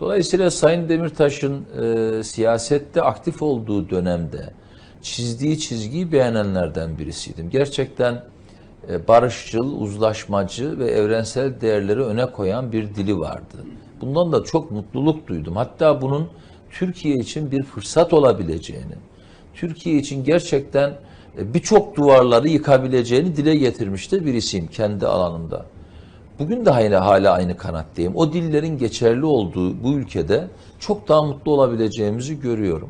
Dolayısıyla Sayın Demirtaş'ın e, siyasette aktif olduğu dönemde çizdiği çizgiyi beğenenlerden birisiydim. Gerçekten e, barışçıl, uzlaşmacı ve evrensel değerleri öne koyan bir dili vardı. Bundan da çok mutluluk duydum. Hatta bunun Türkiye için bir fırsat olabileceğini, Türkiye için gerçekten e, birçok duvarları yıkabileceğini dile getirmiş de birisiyim kendi alanımda. Bugün de hala, hala aynı kanattayım. O dillerin geçerli olduğu bu ülkede çok daha mutlu olabileceğimizi görüyorum.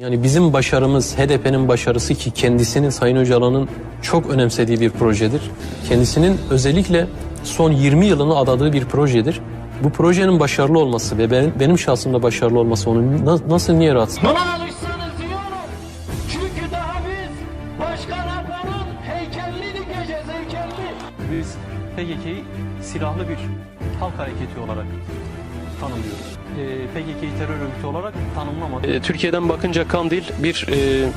Yani bizim başarımız HDP'nin başarısı ki kendisinin Sayın Öcalan'ın çok önemsediği bir projedir. Kendisinin özellikle son 20 yılını adadığı bir projedir. Bu projenin başarılı olması ve benim, benim şahsımda başarılı olması onu na- nasıl niye rahatsız? Buna alışsanız diyorum. Çünkü daha biz Başkan Apo'nun heykelini dikeceğiz heykelini. Biz PKK'yı silahlı bir halk hareketi olarak tanımlıyoruz. Ee, PKK'yı terör örgütü olarak tanımlamadık. Ee, Türkiye'den bakınca Kandil bir e,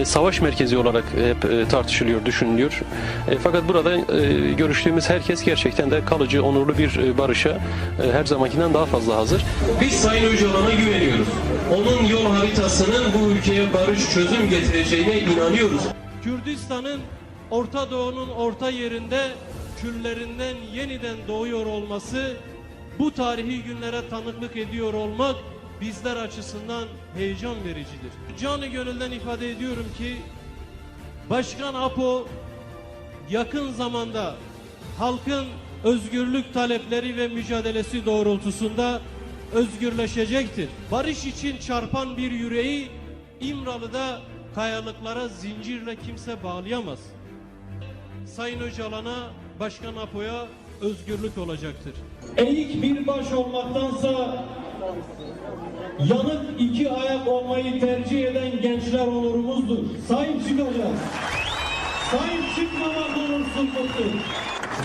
e, savaş merkezi olarak hep e, tartışılıyor, düşünülüyor. E, fakat burada e, görüştüğümüz herkes gerçekten de kalıcı, onurlu bir e, barışa e, her zamankinden daha fazla hazır. Biz Sayın Öcalan'a güveniyoruz. Onun yol haritasının bu ülkeye barış çözüm getireceğine inanıyoruz. Kürdistan'ın Orta Doğu'nun orta yerinde küllerinden yeniden doğuyor olması, bu tarihi günlere tanıklık ediyor olmak bizler açısından heyecan vericidir. Canı gönülden ifade ediyorum ki Başkan Apo yakın zamanda halkın özgürlük talepleri ve mücadelesi doğrultusunda özgürleşecektir. Barış için çarpan bir yüreği İmralı'da kayalıklara zincirle kimse bağlayamaz. Sayın Öcalan'a, Başkan Apo'ya özgürlük olacaktır. Eğik bir baş olmaktansa yanık iki ayak olmayı tercih eden gençler onurumuzdur. Sahip çıkacağız. Sahip çıkmamak onursuzluktur.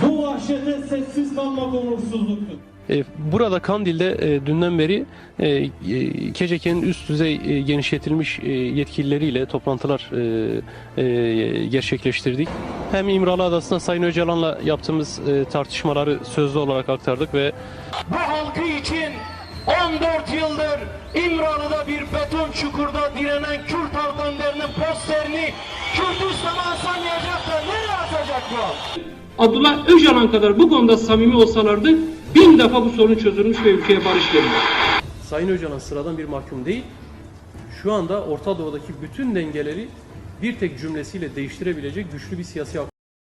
Bu vahşete sessiz kalmak onursuzluktur. E, Burada Kandil'de e, dünden beri e, KCK'nin üst düzey genişletilmiş yetkilileriyle toplantılar gerçekleştirdik. Hem İmralı Adası'nda Sayın Öcalan'la yaptığımız tartışmaları sözlü olarak aktardık ve Bu halkı için 14 yıldır İmralı'da bir beton çukurda direnen Kürt halk önderinin posterini Kürdistan'a asamayacak da nereye asacak bu? Abdullah Öcalan kadar bu konuda samimi olsalardı bin defa bu sorun çözülmüş ve ülkeye barış verilmiş. Sayın Öcalan sıradan bir mahkum değil. Şu anda Orta Doğu'daki bütün dengeleri bir tek cümlesiyle değiştirebilecek güçlü bir siyasi.